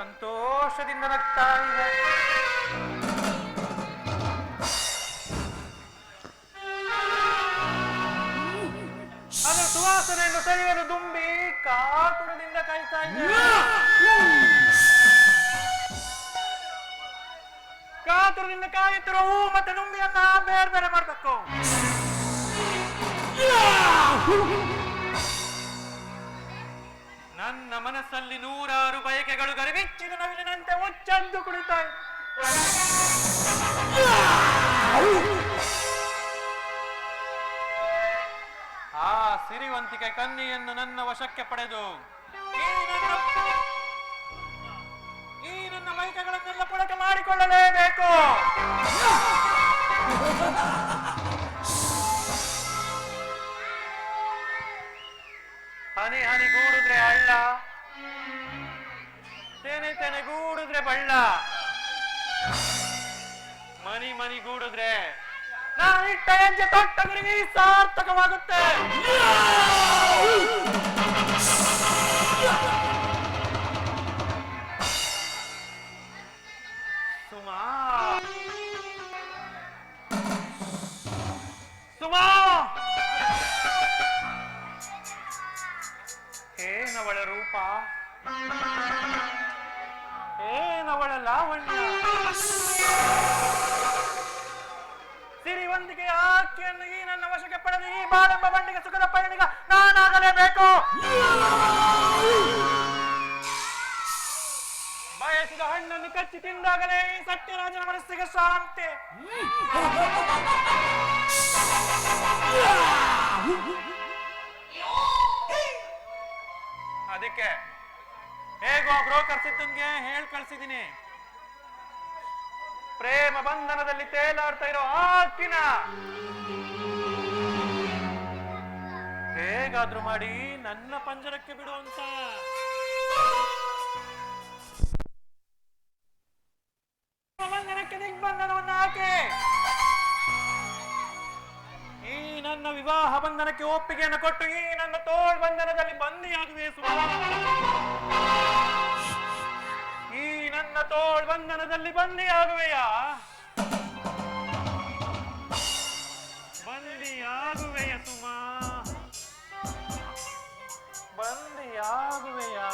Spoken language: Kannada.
ಸಂತೋಷದಿಂದ ನಗ್ತಾ ಇದೆ. ಅದು ಸುವಾಸನೆಯನ್ನು ಸವಿಯಲು ದುಂಬಿ ಕಾತುರದಿಂದ ಕಾಯ್ತಾ ಇದೆ. ಕಾತುರದಿಂದ ಕಾಯುತ್ತಿರೋ ಹೂ ಮತ್ತೆ ದುಂಬಿಯನ್ನ ಬೇರೆ ಬೇರೆ ಮಾಡ್ಬೇಕು. ನನ್ನ ಮನಸ್ಸಲ್ಲಿ ನೂರಾರು ಬಯಕೆಗಳು ಗರಿಬಿಚ್ಚಿದ ನವಿಲಿನಂತೆ ಒಚ್ಚಂದು ಕುಳಿತ ಆ ಸಿರಿವಂತಿಕೆ ಕನ್ನಿಯನ್ನು ನನ್ನ ವಶಕ್ಕೆ ಪಡೆದು ಈ ನನ್ನ- ಈ ಬಯಕೆಗಳನ್ನೆಲ್ಲ ಪುಳಕ ಮಾಡಿಕೊಳ್ಳಲೇಬೇಕು ಹನಿ ಹನಿ ಗೂಡಿದ್ರೆ ಹಳ್ಳ. ತೆನೆ ತೆನೆ ಗೂಡಿದ್ರೆ ಬಳ್ಳ. ಮನಿ ಮನಿ ಗೂಡಿದ್ರೆ. ನಾನಿಟ್ಟ ಹೆಜ್ಜೆ ತೊಟ್ಟ ಸಾರ್ಥಕವಾಗುತ್ತೆ ಸುಮಾ. ಸುಮಾ. ಏನವಳ ರೂಪ ಏನವಳ ಲಾವಣ್ಯ? ಸಿರಿವಂತಿಗೆ ಆಕೆಯನ್ನು ಈ ನನ್ನ ವಶಕ್ಕೆ ಪಡೆದು ಈ ಬಾಳೆಂಬ ಬಂಡಿಗೆ ಸುಖದ ಪಯಣಿಗ ನಾನಾಗಲೇಬೇಕು. ಬಯಸಿದ ಹಣ್ಣನ್ನು ಕಚ್ಚಿ ತಿಂದಾಗಲೇ ಈ ಸತ್ಯರಾಜನ ಮನಸ್ಸಿಗೆ ಶಾಂತಿ. ಅದಕ್ಕೆ ಹೇಗೋ ಬ್ರೋಕರ್ ಸಿದ್ದನ್ಗೆ ಹೇಳ್ ಕಳ್ಸಿದೀನಿ ಪ್ರೇಮ ಬಂಧನದಲ್ಲಿ ತೇಲಾಡ್ತಾ ಇರೋ ಆಕಿನ. ಹೇಗಾದ್ರೂ ಮಾಡಿ ನನ್ನ ಪಂಜರಕ್ಕೆ ಬಿಡುವಂತ. ವಿವಾಹ ಬಂಧನಕ್ಕೆ ಒಪ್ಪಿಗೆಯನ್ನು ಕೊಟ್ಟು ಈ ನನ್ನ ತೋಳ್ ಬಂಧನದಲ್ಲಿ ಬಂದಿಯಾಗುವೆ ಈ ನನ್ನ ತೋಳ್ ಬಂಧನದಲ್ಲಿ ಬಂದಿಯಾಗುವೆಯಾ? ಬಂದಿಯಾಗುವೆಯ ಸುಮಾ? ಬಂದಿಯಾಗುವೆಯಾ?